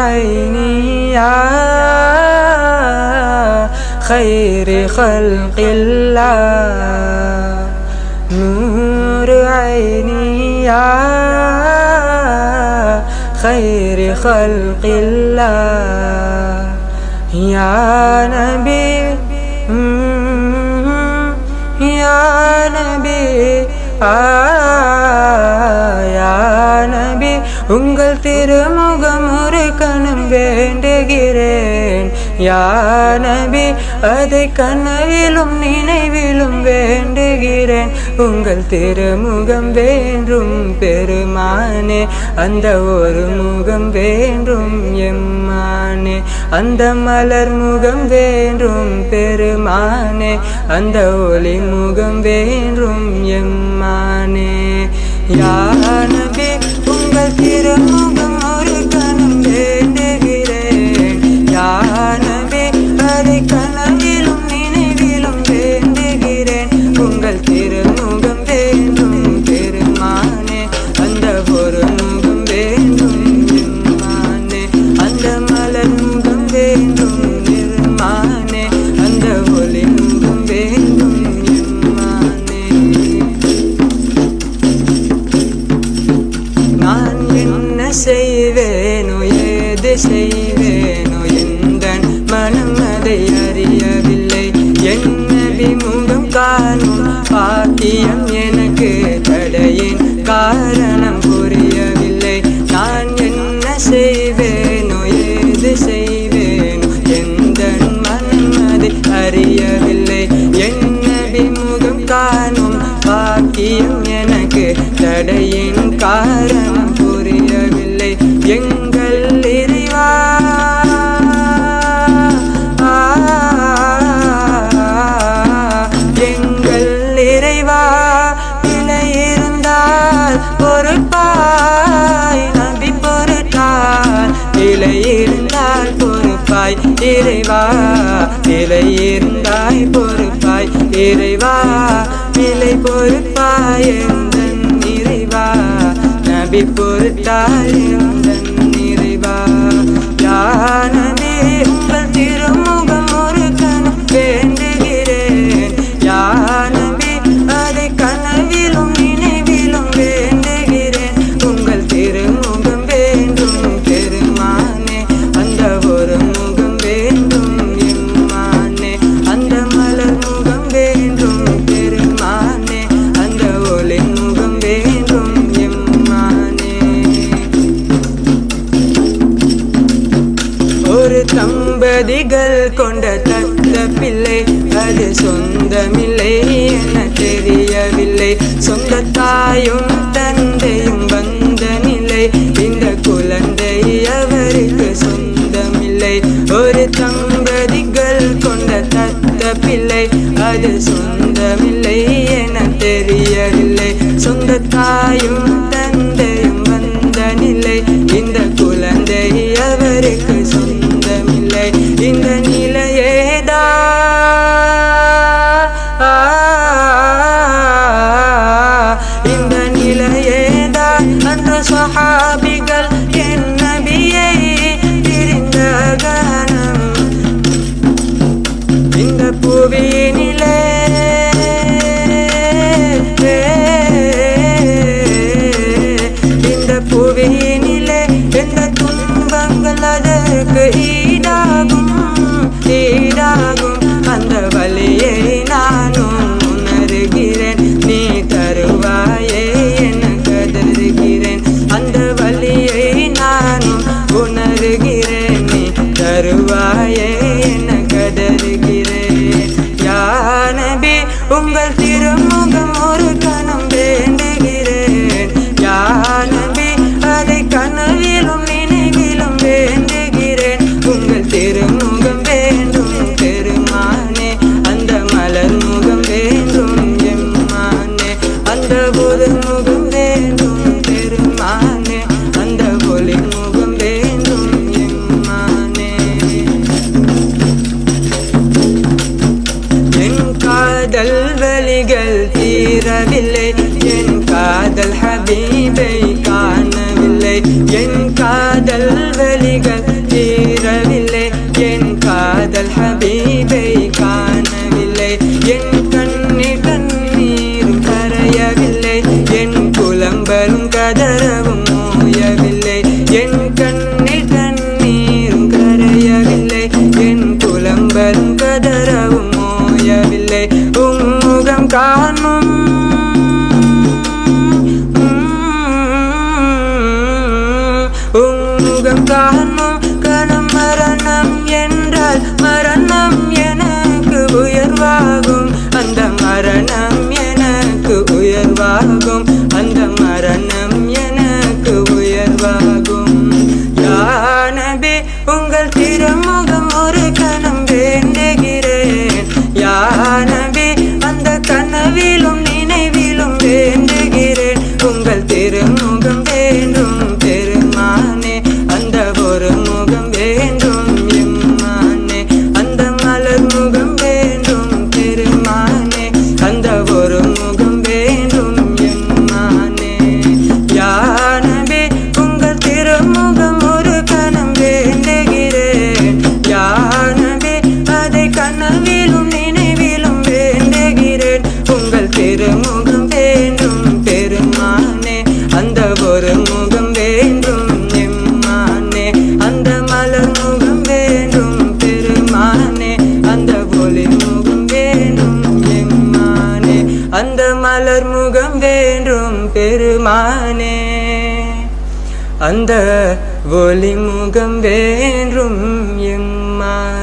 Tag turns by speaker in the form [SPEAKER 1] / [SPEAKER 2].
[SPEAKER 1] عيني يا خير خلق الله نور عيني يا خير خلق الله يا نبي مم، يا نبي آه يا நபி உங்கள் திருமுகம் ஒரு கணம் வேண்டுகிறேன். யானபி அதை கனவிலும் நினைவிலும் வேண்டுகிறேன். உங்கள் திருமுகம் வேண்டும் பெருமானே அந்த ஒரு முகம் வேண்டும் எம்மானே. அந்த மலர் முகம் வேண்டும் பெருமானே அந்த ஒளி முகம் வேண்டும் எம்மானே. யானபி உங்கள் திரு செய்வேனோ ஏது செய்வேனோ எந்த மனம் அதை அறியவில்லை. என்ன விமுகம் காணும் பாக்கியம் எனக்கு தடையின் காரணம் புரியவில்லை. நான் என்ன செய்வேனோ ஏது செய்வேனோ எந்த மனம் அதை அறியவில்லை. என்ன விமுகம் காணும் பாக்கியம் எனக்கு தடையின் காரணம் எங்கள் இறைவா. எங்கள் இறைவா நிலை இருந்தால் பொறுப்பாய் நம்பி பொருட்டால் நிலை இருந்தால் பொறுப்பாய் இறைவா. நிலை இருந்தாய் பொறுப்பாய் இறைவா. நிலை பொறுப்பாய் இறைவா. நபி பொறுத்தாய் எந்தன் யானவே உங்கள் விழிகள் கொண்ட தத்த பிள்ளை அது சொந்தமில்லை என தெரியவில்லை. சொந்த தாயும் தந்தையும் வந்த நிலை இந்த குழந்தை அவருக்கு சொந்தமில்லை. ஒரு தம்பதிகள் கொண்ட தத்த பிள்ளை அது சொந்தமில்லை என தெரியவில்லை. சொந்த தாயும் இந்த காணவில்லை என் காதல் ஹபீபை காணவில்லை. என் காதல் வழிகள் தீரவில்லை. என் காதல் ஹபீபை காணவில்லை. என் கண்ணி கண்ணீர் கரையவில்லை. என் புலம்பரும் கதறவும் நோயவில்லை என் கண்ணி கண்ணீர் கரையவில்லை. என் புலம்பரும் கதறவும் நோயவில்லை உம்முகம் காணும் உங்கள் திருமுக அந்த மலர் முகம் வேண்டும் பெருமானே. அந்த ஒளி முகம் வேண்டும் எம்மா